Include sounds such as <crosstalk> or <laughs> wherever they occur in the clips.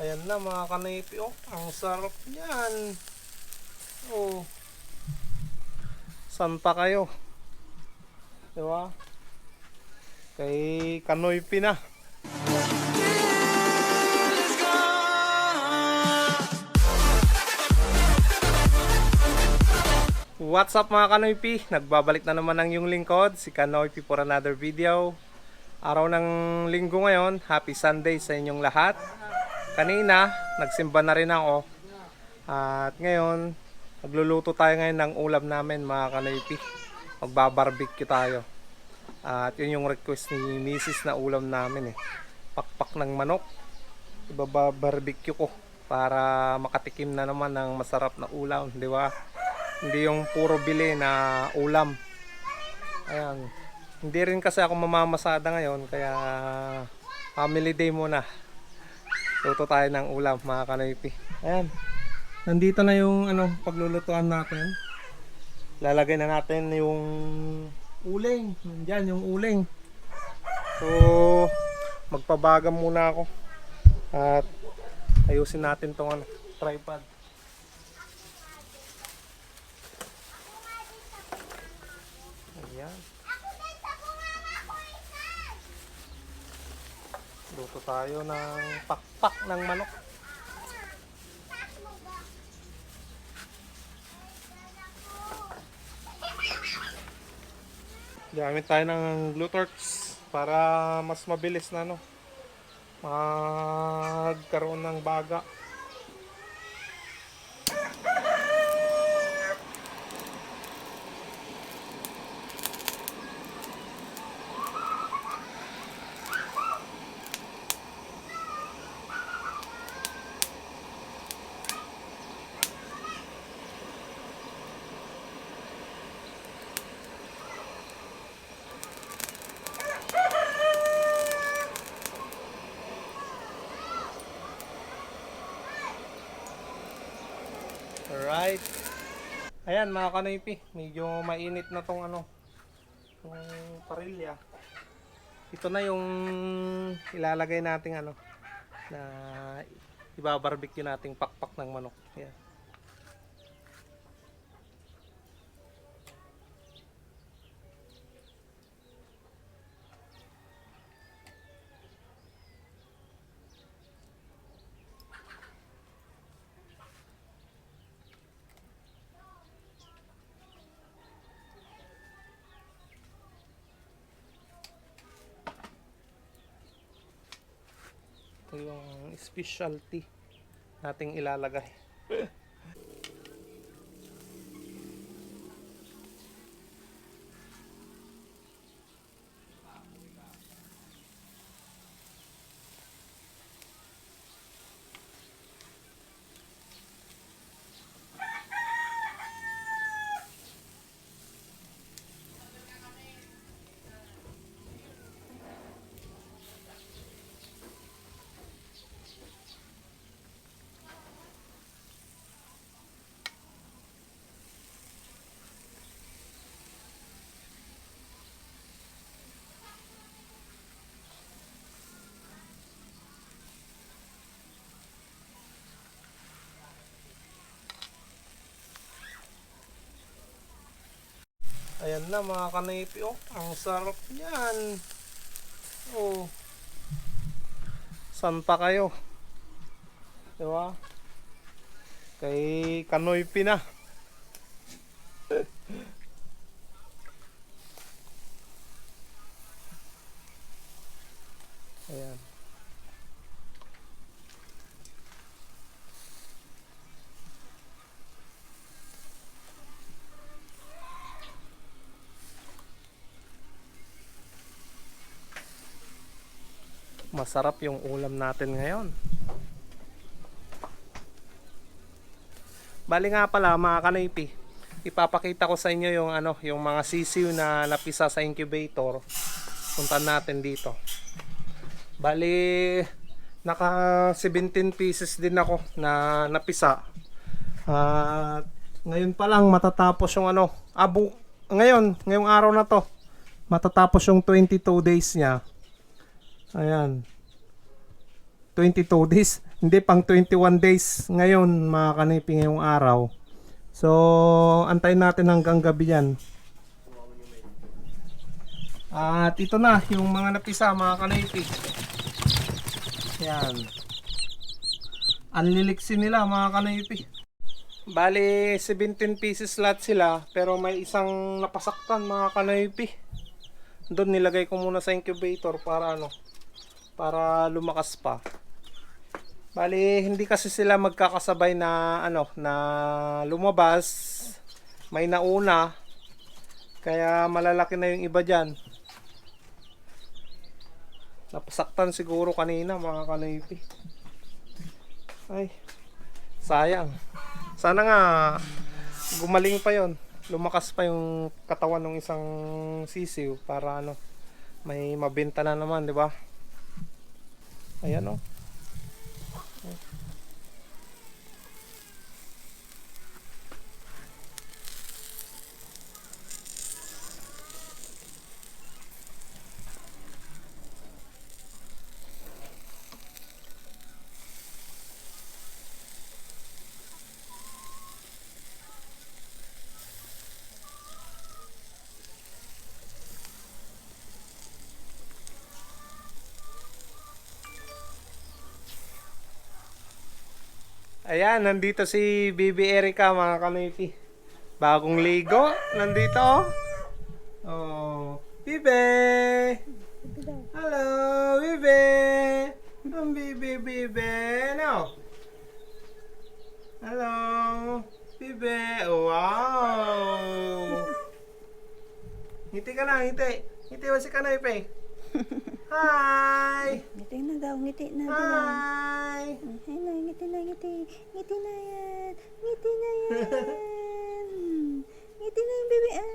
Ayan na mga kanipi. Oh, ang sarap niyan. Oh. San pa kayo? Diba? Kay Kanoypi na. What's up mga Kanoypi? Nagbabalik na naman ang yung lingkod, si Kanoypi for another video. Araw ng linggo ngayon, happy Sunday sa inyong lahat. Kanina, nagsimba na rin ako. At ngayon, magluluto tayo ngayon ng ulam namin mga Kanoypi. Magbabarbecue tayo. At yun yung request ni Mrs. na ulam namin eh. Pakpak ng manok. Ibabarbecue ko para makatikim na naman ng masarap na ulam, di ba? Hindi yung puro bili na ulam. Ayan. Hindi rin kasi ako mamamasada ngayon kaya family day muna. Luto tayo ng ulam mga kanoypi. Ayan. Nandito na yung ano paglulutuan natin. Lalagay na natin yung uling. Nandiyan yung uling. So magpabagam muna ako. At ayusin natin tong ano, tripod. Ayan. Luto tayo ng pakpak ng manok. Gamit tayo ng glue torch para mas mabilis na no magkaroon ng baga. Alright. Ayan mga kanoypi, medyo mainit na tong ano, tong parilya. Ito na yung ilalagay nating ano, na ibabarbecue nating pakpak ng manok. Ayan. Ito yung specialty nating ilalagay. <laughs> Ayan na mga kanipi. Oh, ang sarap niyan. Oh. San pa kayo? Diba? Kay Kanoypi na. Ayan. Masarap yung ulam natin ngayon. Bali nga pala mga kanipi, ipapakita ko sa inyo yung ano, yung mga sisiw na napisa sa incubator. Puntan natin dito. Bali naka 17 pieces din ako na napisa. At ngayon pa lang matatapos yung ano, abo ngayon, ngayong araw na to. Matatapos yung 22 days niya. Ayan. 22 days. Hindi, pang 21 days ngayon, mga kanipi, ngayong araw. So, antayin natin hanggang gabi yan. At ito na, yung mga napisa, mga kanipi. Yan. Anliliksin nila, mga kanipi. Bali, 17 pieces lahat sila, pero may isang napasaktan, mga kanipi. Doon nilagay ko muna sa incubator para ano, para lumakas pa. Bali, hindi kasi sila magkakasabay na ano, na lumabas. May nauna. Kaya malalaki na yung iba diyan. Napasaktan siguro kanina mga kanipi. Ay, sayang. Sana nga gumaling pa yon lumakas pa yung katawan ng isang sisiw para ano may mabenta na naman di ba ayan oh Ayan, nandito si Bibi Erica mga kanipi. Bagong ligo, nandito oh. Oh, Bibi! Hello, Bibi! Ang Bibi, Bibi, no? Hello, Bibi, wow! Ngiti ka na, ngiti. Ngiti mo si kanipi. <laughs> Hi! Ngiti na daw, ngiti na daw. Hi! Ay na, ngiti na, ngiti. Ngiti na yan. Ngiti na yan. <laughs> ngiti na yung baby. Ah.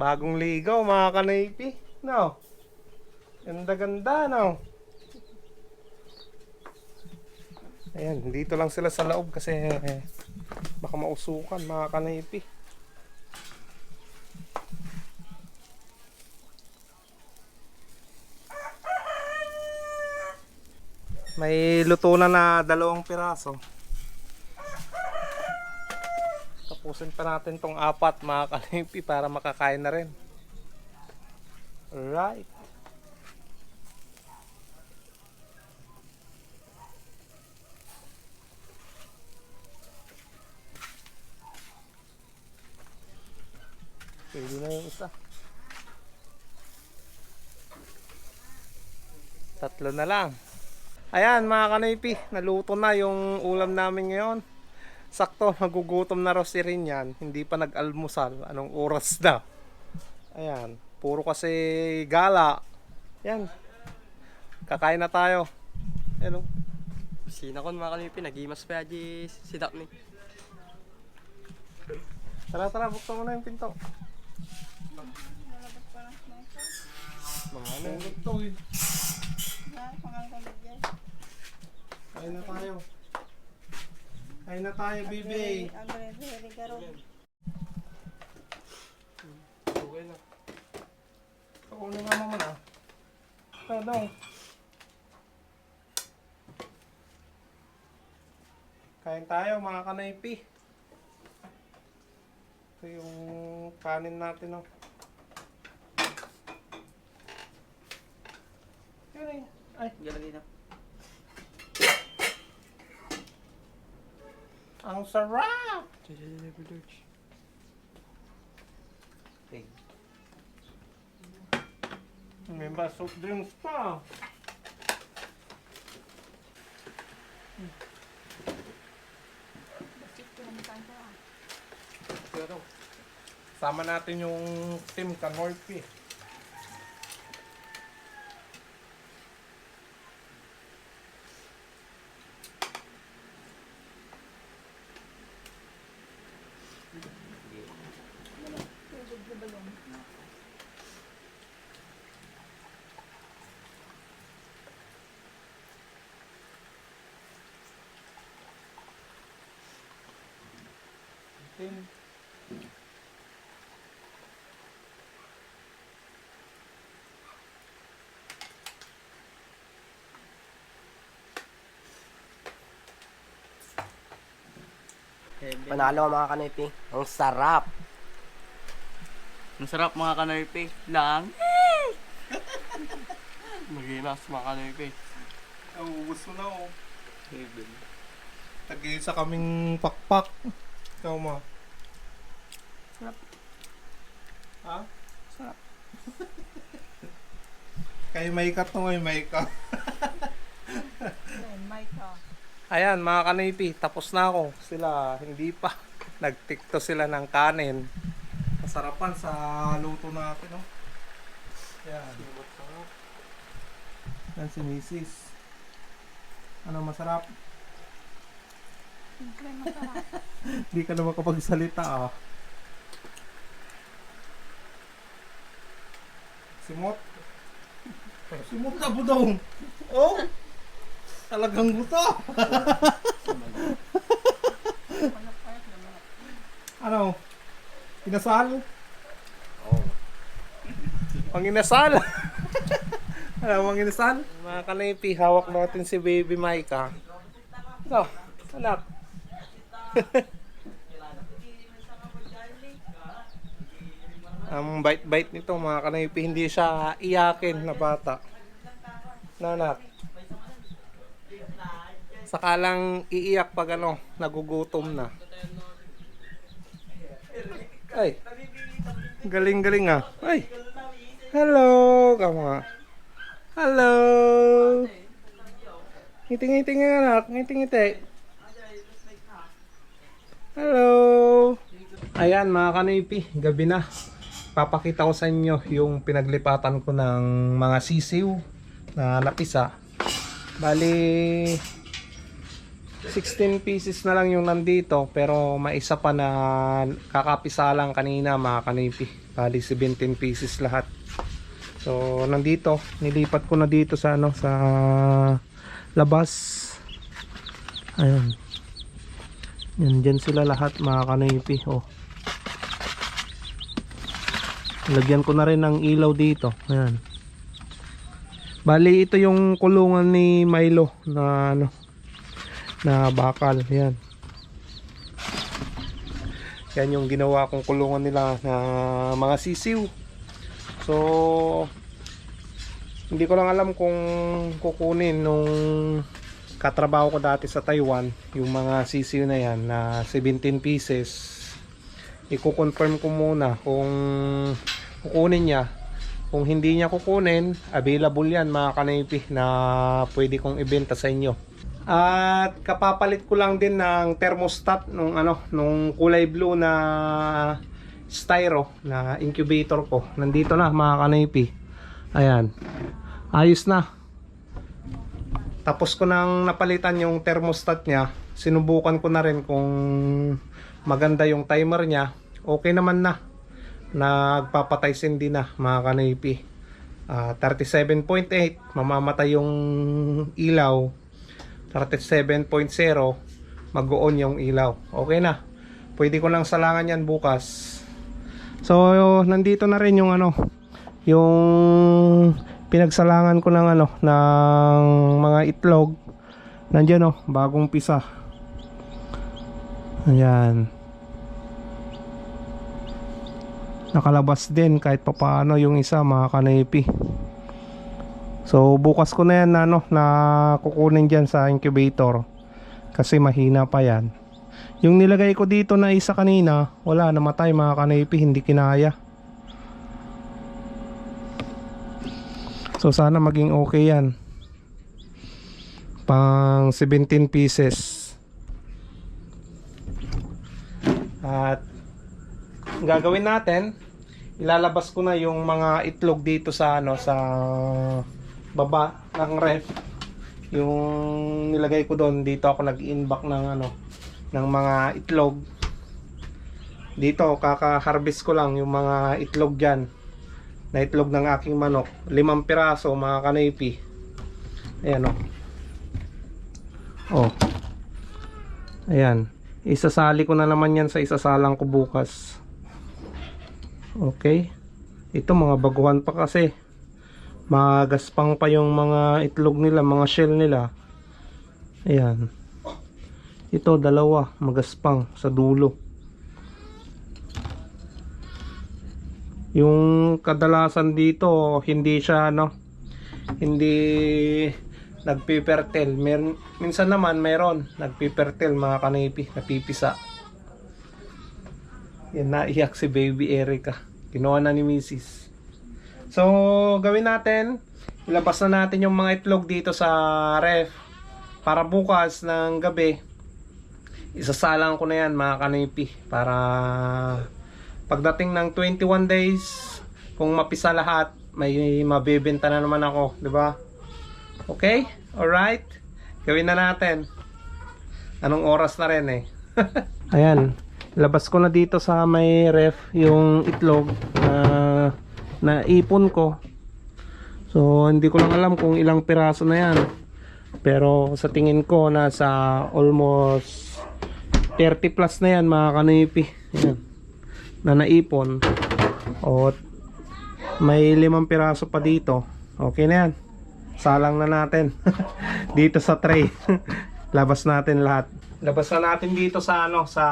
Bagong ligaw mga kanaypi. No? Ganda-ganda, no? Ayan, dito lang sila sa loob kasi eh, baka mausukan mga kanaypi. May luto na na dalawang piraso. Tapusin pa natin tong apat mga kalimpi para makakain na rin. Alright. Pwede na yung isa. Tatlo na lang. Ayan mga kanipi, naluto na yung ulam namin ngayon. Sakto, nagugutom na raw si Rinyan. Hindi pa nag-almusal. Anong oras na? Ayan, puro kasi gala. Ayan, kakain na tayo. Ayan oh. Sina kon mga kalipi, nagimas pa yaji si Daphne. Tara, tara, buksan mo na yung pinto. Mga ano yung to eh. Kain na tayo. Kain na tayo, baby. Andre, very garo. Okay na. Pakulo nga naman ah. Kain tayo mga kanaypi. Ito yung kanin natin oh. Eh. Ay, Galagay na. Ang sarap! May ba soft drinks pa? Pero, sama natin yung team Kanorpi. natin. Panalo mga kanoypi. Ang sarap. Ang sarap mga kanoypi. Lang. <laughs> Magilas mga kanoypi. Nauubos mo na oh. Tagay sa kaming pakpak. Ikaw mo. Ha? Sarap. <laughs> Kay may kat to, may may ka. Ayan mga kanipi, tapos na ako. Sila hindi pa. Nagtikto sila ng kanin. Masarapan sa luto natin, no? Yan. Yan si Mrs. Ano masarap? <laughs> Hindi ka na makapagsalita ah. Simot? Simot ka budong. Oh! Talagang gusto. ano? Pinasal? Oh. Panginasal. ano, panginasal? Mga kanipi, hawak natin si baby Micah. Ito, anak. <laughs> Ang bite-bite nito mga kanipi, hindi siya iyakin na bata. Nanak. Saka lang iiyak pag ano, nagugutom na. Ay. Galing-galing ah. Ay. Hello, kama. Hello. Ngiti-ngiti nga anak, ngiti-ngiti. Hello. Ayan mga kanipi, gabi na. Papakita ko sa inyo yung pinaglipatan ko ng mga sisiw na napisa. Bali, 16 pieces na lang yung nandito pero may isa pa na kakapisa lang kanina mga kanipi. Bali 17 pieces lahat. So nandito, nilipat ko na dito sa ano sa labas. Ayun. Yan dyan sila lahat mga kanipi. Oh. Lagyan ko na rin ng ilaw dito. Ayan. Bali ito yung kulungan ni Milo na ano na bakal. Yan. Yan yung ginawa kong kulungan nila na mga sisiw. So, hindi ko lang alam kung kukunin nung katrabaho ko dati sa Taiwan, yung mga sisiw na yan na 17 pieces. Iko-confirm ko muna kung kukunin niya. Kung hindi niya kukunin, available yan mga kanaypi na pwede kong ibenta sa inyo. At kapapalit ko lang din ng thermostat nung ano, nung kulay blue na styro na incubator ko. Nandito na mga kanaypi. Ayan. Ayos na. Tapos ko nang napalitan yung thermostat niya. Sinubukan ko na rin kung maganda yung timer niya. Okay naman na. Nagpapatay sindi na mga kanaypi. Ah, 37.8 mamamatay yung ilaw. 37.0 mag-on yung ilaw. Okay na. Pwede ko lang salangan yan bukas. So nandito na rin yung ano yung pinagsalangan ko ng ano ng mga itlog. Nandiyan oh bagong pisa ayan nakalabas din kahit papaano yung isa mga kanaypi So bukas ko na yan na, ano, na kukunin dyan sa incubator kasi mahina pa yan. Yung nilagay ko dito na isa kanina, wala namatay mga kanaypi, hindi kinaya. So sana maging okay yan. Pang 17 pieces. At ang gagawin natin, ilalabas ko na yung mga itlog dito sa ano sa baba ng ref. Yung nilagay ko doon dito ako nag-inback ng ano ng mga itlog. Dito kaka-harvest ko lang yung mga itlog diyan na itlog ng aking manok. Limang piraso mga kanaypi. Ayan oh. Oh. Ayan. Isasali ko na naman yan sa isasalang ko bukas okay ito mga baguhan pa kasi magaspang pa yung mga itlog nila, mga shell nila. Ayan. Ito, dalawa, magaspang sa dulo. Yung kadalasan dito, hindi siya ano, hindi nagpipertel. Mer minsan naman mayroon nagpipertel mga kanipi, napipisa. Yan, naiyak si baby Erica. Ginawa na ni Mrs. So, gawin natin, ilabas na natin yung mga itlog dito sa ref para bukas ng gabi isasalang ko na yan mga kanipi para pagdating ng 21 days kung mapisa lahat may mabebenta na naman ako ba? Okay? Alright? Gawin na natin. Anong oras na rin eh? <laughs> Ayan labas ko na dito sa may ref yung itlog na naipon ko. So hindi ko lang alam kung ilang piraso na yan. Pero sa tingin ko nasa almost 30 plus na yan mga kanipi. Yan. na naipon. O may limang piraso pa dito. Okay na yan. Salang na natin. <laughs> Dito sa tray. <laughs> Labas natin lahat labas na natin dito sa ano sa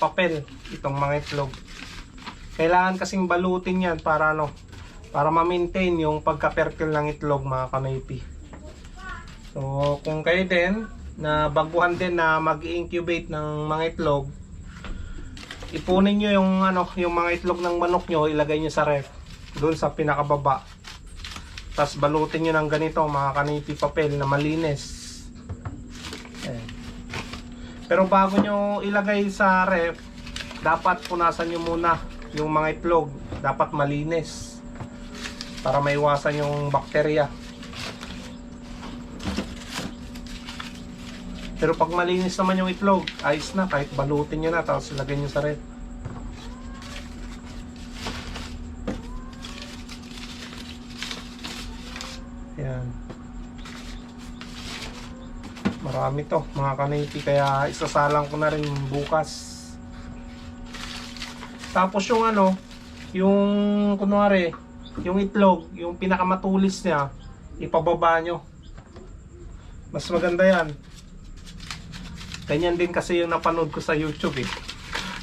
papel itong mga itlog kailangan kasing balutin yan para ano para ma-maintain yung pagka-fertile ng itlog mga kanipi So, kung kayo din, na baguhan din na mag-incubate ng mga itlog, ipunin nyo yung, ano, yung mga itlog ng manok nyo, ilagay nyo sa ref, doon sa pinakababa. Tapos balutin nyo ng ganito, mga kanipi papel na malinis. Pero bago nyo ilagay sa ref, dapat punasan nyo muna yung mga itlog. Dapat malinis. Para maiwasan yung bakterya. Pero pag malinis naman yung itlog, ayos na. Kahit balutin nyo na, tapos lagyan nyo sa ref. Yan. Marami to, mga kanipi. Kaya isasalang ko na rin bukas. Tapos yung ano, yung kunwari, yung itlog, yung pinakamatulis niya, ipababa nyo. Mas maganda yan. Ganyan din kasi yung napanood ko sa YouTube eh.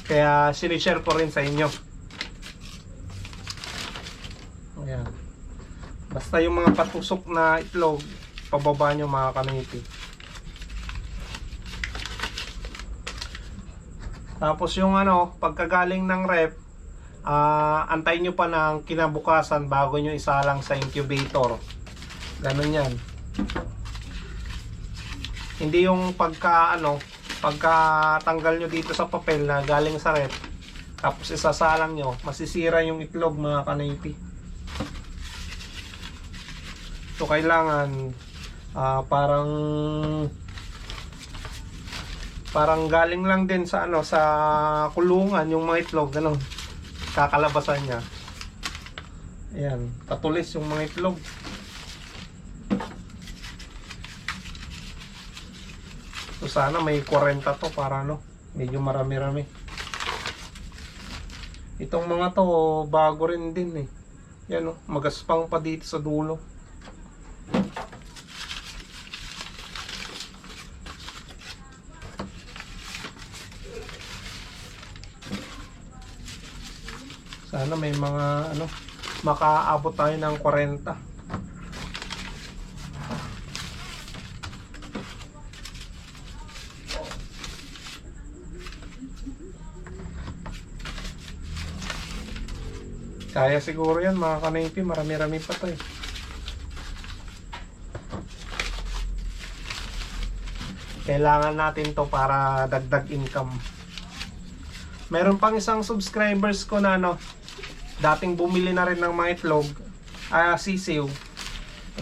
Kaya sinishare ko rin sa inyo. Ayan. Basta yung mga patusok na itlog, pababa nyo mga kanipi. Tapos yung ano, pagkagaling ng rep, ah antayin nyo pa ng kinabukasan bago nyo isalang sa incubator. Ganun yan. Hindi yung pagka ano, pagka tanggal nyo dito sa papel na galing sa rep, tapos isasalang nyo, masisira yung itlog mga kanipi. So kailangan ah, parang parang galing lang din sa ano sa kulungan yung mga itlog ganun. Kakalabasan niya. Ayan tatulis yung mga itlog. So sana may 40 to para ano medyo marami-rami. Itong mga to bago rin din eh. Yan oh, magaspang pa dito sa dulo Sana may mga ano, makaabot tayo ng 40. Kaya siguro yan mga kanipi, marami-rami pa to eh. Kailangan natin to para dagdag income. Meron pang isang subscribers ko na ano, dating bumili na rin ng mga itlog, ah, sisiw.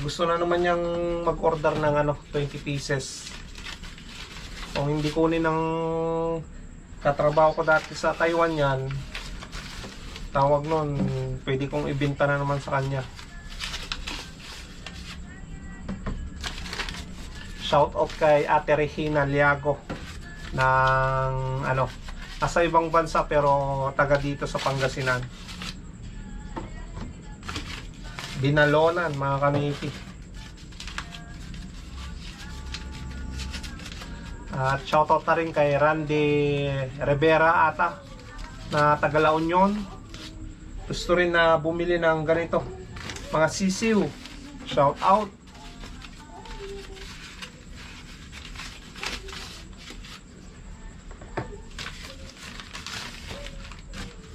Gusto na naman niyang mag-order ng ano, 20 pieces. Kung hindi kunin ng katrabaho ko dati sa Taiwan yan, tawag nun, pwede kong ibenta na naman sa kanya. Shout out kay Ate Regina Liago ng ano, nasa ibang bansa pero taga dito sa Pangasinan. Binalonan mga kanipi. At shoutout na rin kay Randy Rivera ata na taga Union. Gusto rin na bumili ng ganito. Mga sisiw. Shout out.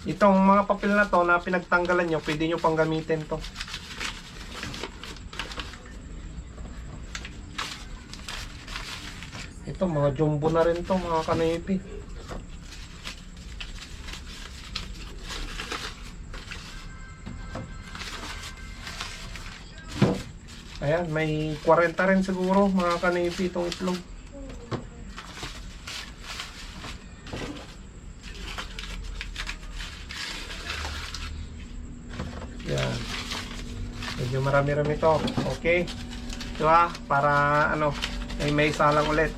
Itong mga papel na to na pinagtanggalan nyo, pwede nyo pang gamitin to. Ito, mga jumbo na rin to, mga kanipi. Ayan, may 40 rin siguro, mga kanipi itong itlog. Yan. Medyo marami-rami to. Okay. Diba? Para ano, may may isa lang ulit.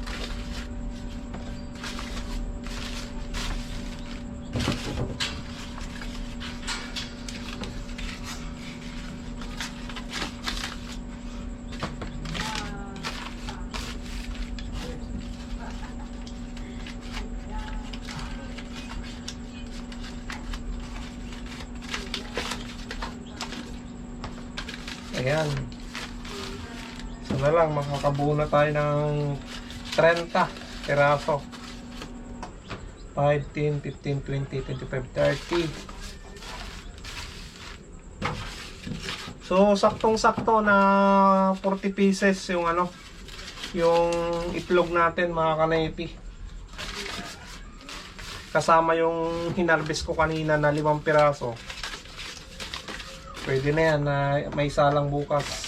Ayan. So na lang, makakabuo na tayo ng 30 peraso. 5, 10, 15, 20, 25, 30. So, saktong-sakto na 40 pieces yung ano, yung itlog natin mga kanaypi. Kasama yung hinarvest ko kanina na 5 piraso. Pwede na yan na may salang bukas.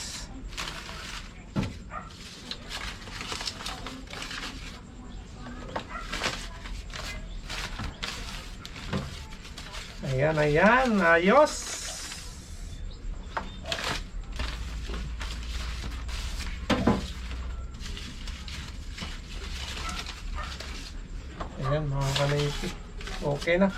Ayan, ayan. Ayos. Ayan, mga kanaypi. Okay na.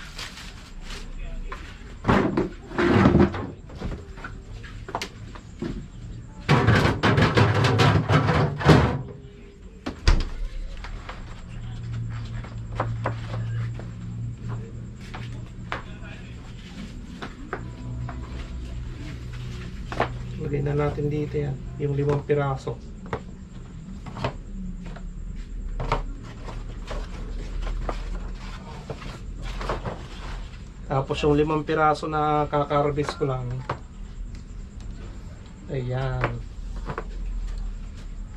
Lagay na natin dito yan. Yung limang piraso. Tapos yung limang piraso na kakarbis ko lang. Ayan.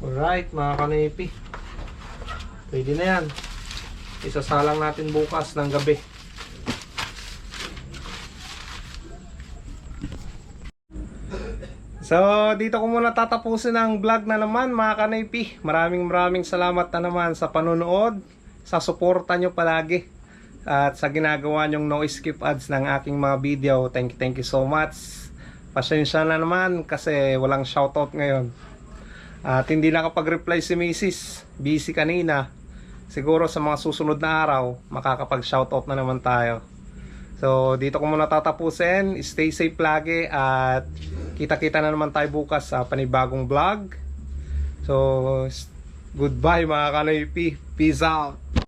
Alright mga kanipi. Pwede na yan. Isasalang natin bukas ng gabi. So, dito ko muna tatapusin ang vlog na naman mga kanaypi. Maraming maraming salamat na naman sa panonood, sa suporta nyo palagi, at sa ginagawa nyong no skip ads ng aking mga video. Thank you, thank you so much. Pasensya na naman kasi walang shoutout ngayon. At hindi nakapag-reply si Mrs. Busy kanina. Siguro sa mga susunod na araw, makakapag-shoutout na naman tayo. So, dito ko muna tatapusin. Stay safe lagi at kita-kita na naman tayo bukas sa panibagong vlog. So, goodbye mga kanoypi. Peace out.